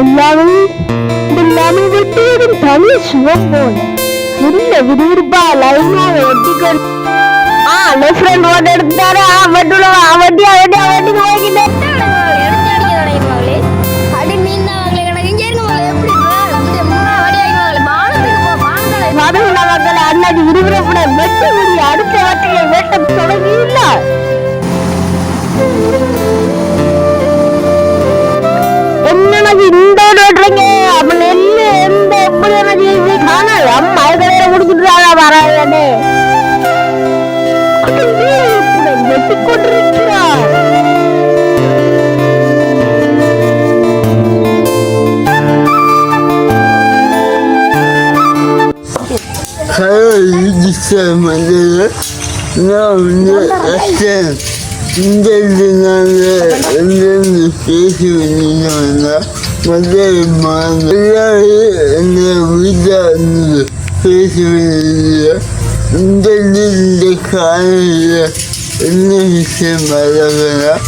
எல்லாமே எல்லாமே வெட்டியதும் தனி சுகம் போல என்ன விறுவிறுப்பா லைனாக வெட்டிக்கொண்டு ஆ லெஃப்ட் ஃப்ரெண்ட் ஓட்டு எடுத்தாரு ஆ வெட்டுல வட்டி வட்டி வட்டி வாங்கிட்டேன் மதுரை மக்களை அண்ணாடி விறுவிறுப்புட வெட்டி முடி அடுத்த வட்டியை வெட்ட தொடங்கி sevmediler. Ne oldu? Sen dedilerle ömrüm düştüğü yanına Madem bana ilahi önemli canlı seçmeliyle Delilde kahve ne hissemeli bana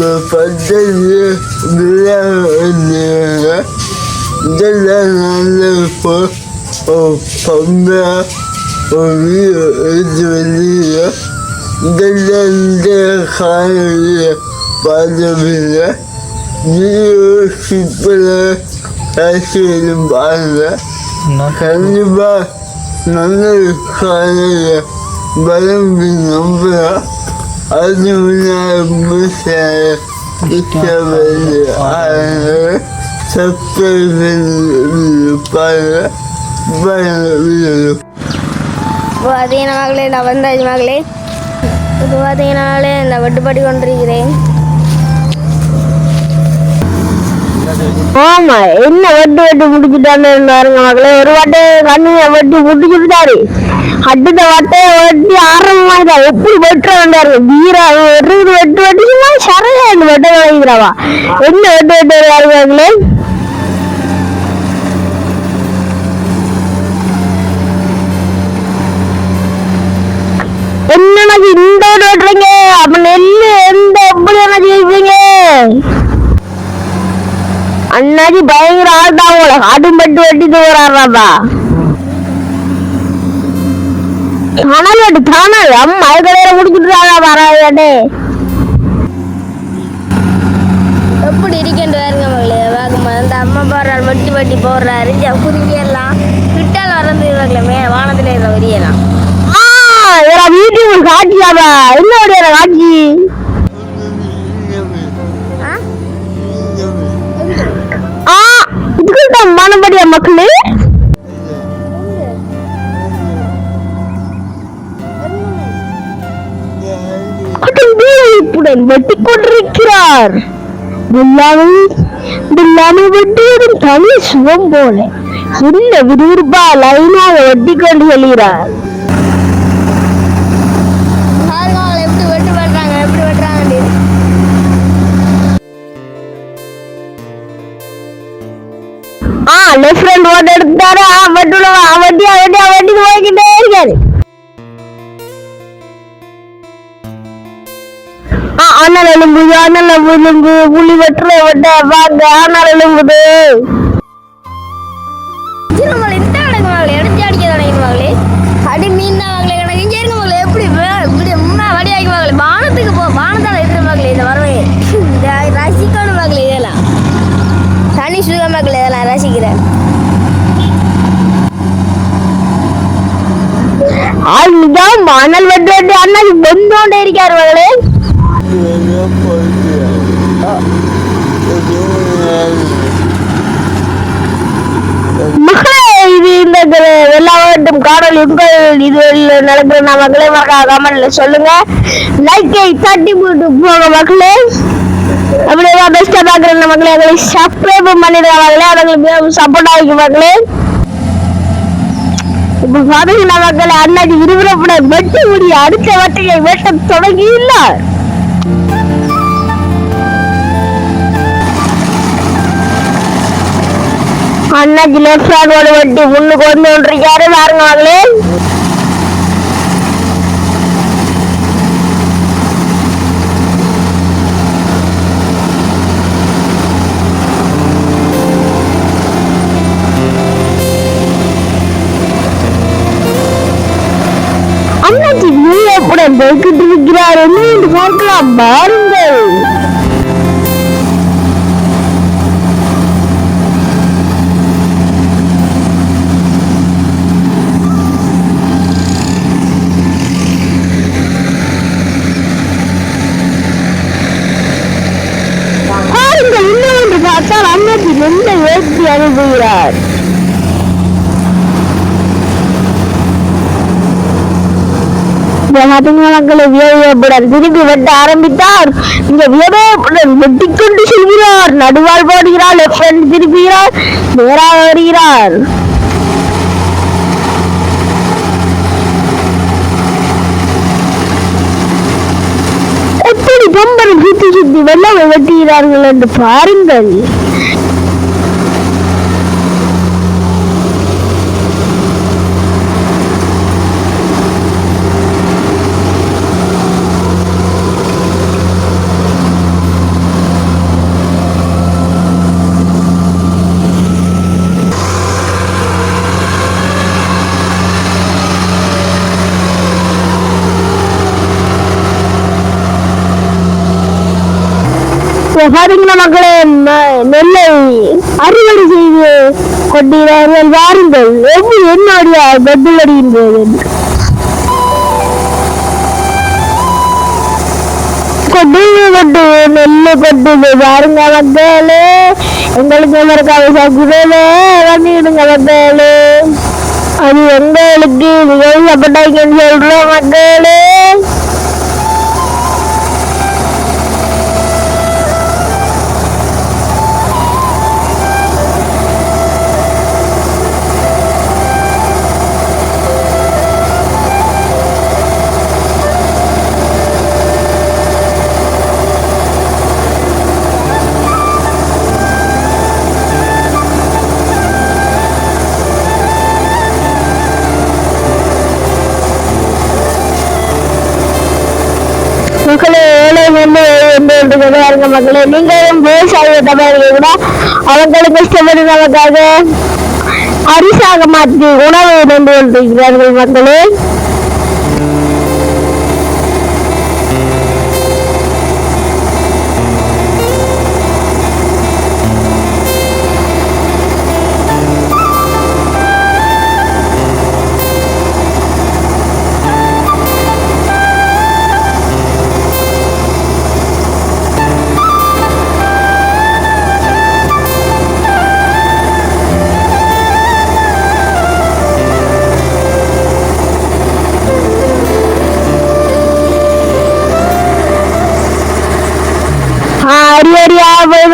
Bapadeli bilen ödüğüne Delilerde bu o pamuk வந்தீங்க இதெல்லாம் நல்ல இப்போ பம்பா ஒரு எடுத்து வெளியே இதெல்லாம் இந்த காலையில் பார்த்ததில்லை சிப்பில் காய்ச்சலும் பாருங்க கண்டிப்பா நல்ல காலையில் பலம்பி நம்புகிறோம் அது முன்னாடி இஷ்டப்பட்டு ஆளுங்க சப்ஸ்கிரைப் பாருங்க பாருங்க இப்போ பார்த்தீங்கன்னா மகளே நான் வந்தாச்சு மகளே. இப்போ பார்த்தீங்கன்னாலே இந்த வெட்டுப்படி கொண்டிருக்கிறேன். ஆமா என்ன வெட்டு வெட்டு முடிச்சுட்டான்னு பாருங்க மக்களே ஒரு வாட்டை கண்ணிய வெட்டி முடிச்சுட்டாரு அடுத்த வாட்டை வெட்டி ஆரம்பமாயிட்டா எப்படி வெட்டுற வேண்டாரு வீரா வெட்டு வெட்டு வெட்டிச்சுமா சரையா இந்த வெட்ட வாங்கிக்கிறாவா என்ன வெட்டு வெட்டு வருவாரு இந்த வெட்டுறீங்க அப்ப நெல் எந்த எப்படி என்ன செய்வீங்க? அண்ணாச்சி பயங்கர ஆள் தான் உங்களை அடும்பட்டு வெட்டிட்டு வராறாப்பா கனல் வெட்டு கனல் அம்மா அதுக்கடையில முடிச்சுட்டு வராது எப்படி இருக்கேன் பாருங்க மகளே. வாக்குமா அந்த அம்மா போடுறாரு வெட்டி வெட்டி போடுறாரு. குருவி கிட்டால் வரந்து இவங்களே வானத்தில் இருக்கிற வரியெல்லாம் வீட்டுக்கு ஒரு காட்சியாப்பா என்ன ஒரு காட்சி? ஆ ஆ இதுக்கு மக்களே. குடும்புடன் வெட்டி கொண்டிருக்கிறார். எல்லாமே எல்லாமே வெட்டியதும் தனி சுகம் போல. என்ன விறுவிறுப்பா லைனாக வெட்டி கொண்டு செல்கிறார். இருக்காரு. ஆ அண்ணல் எலும்புது அண்ணல் எலும்பு புலி வெட்டுற வெட்ட. வாங்க அண்ணல் எலும்புது. மகளே இந்த கணக்கு புலி வெட்டுற அடிக்க தொடங்கிட்டு மகளே? அடி மீன் தான் மகளே கணக்கு இங்கே இருக்க மகளே எப்படி இப்படி முன்னா வடி ஆகி வானத்துக்கு போ வானத்தால் எதிர மகளே இந்த வரவே ரசிக்கணும் மகளே இதெல்லாம் தனி சுக மகளே இதெல்லாம் ரசிக்கிறேன் ஆள் நிஜம் அண்ணல் வெட்டு வெட்டி அண்ணல் வெந்தோண்டே இருக்காரு மகளே மக்களே இது இந்த கிர- வெள்ளாவட்டம் காடல் உங்கள் இது நடக்கிற மக்களே மறக்காம கமெண்ட்ல சொல்லுங்க. லைக்கை தட்டி போட்டு போங்க மக்களே. அப்படியே பெஸ்ட்டாக பார்க்குற மக்களே எங்களை சப்ஸ்கிரைப் பண்ணிடுங்க மக்களே அதுங்களுக்கு சப்போர்ட் ஆகிக்கும் மக்களே இப்ப பாத்தீங்கன்னா மக்களே அண்ணாடி விறுவிறுப்புட வெட்டி முடிய அடுத்த வட்டியை வெட்ட தொடங்கி இல்லை அண்ணாச்சி லெஃப்ட் ஹேண்ட் ஒரு வட்டி முன்னுக்கு வந்து கொண்டிருக்காரு பாருங்க மகளே. Mom. இங்க பாத்தீங்கன்னா திரும்பி வெட்ட ஆரம்பித்தார் இங்க வியப்புடன் வெட்டிக்கொண்டு செல்கிறார். நடுவால் போடுகிறார் லெஃப்ட் ஹேண்ட் நேராக வருகிறார். எப்படி பம்பரை சுத்தி சுத்தி வெள்ளம் வெட்டுகிறார்கள் என்று பாருங்கள். பாத்தீங்கன்னா மக்களே நெல்லை அறுவடை செய்து கொண்டிருக்கிறார்கள் வாருங்கள். எப்படி என்னுடைய பெட்டில் அடிக்கின்றது? கொண்டு கொண்டு நெல்லு கொட்டுது பாருங்க மக்களே எங்களுக்கு மறக்காம சாப்பிடுறதே பண்ணிடுங்க மக்களே அது எங்களுக்கு மிகவும் சொல்றோம் மக்களே ஏழை வந்து என்று சொல்லுவாருங்க மக்களே நீங்களும் விவசாய தமிழர்கள் கூட அவங்களுக்கு கஷ்டப்பட்டு நமக்காக அரிசாக மாற்றி உணவு கொண்டு வந்திருக்கிறார்கள் மக்களே.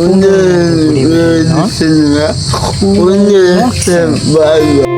Onu, onu, onu, onu,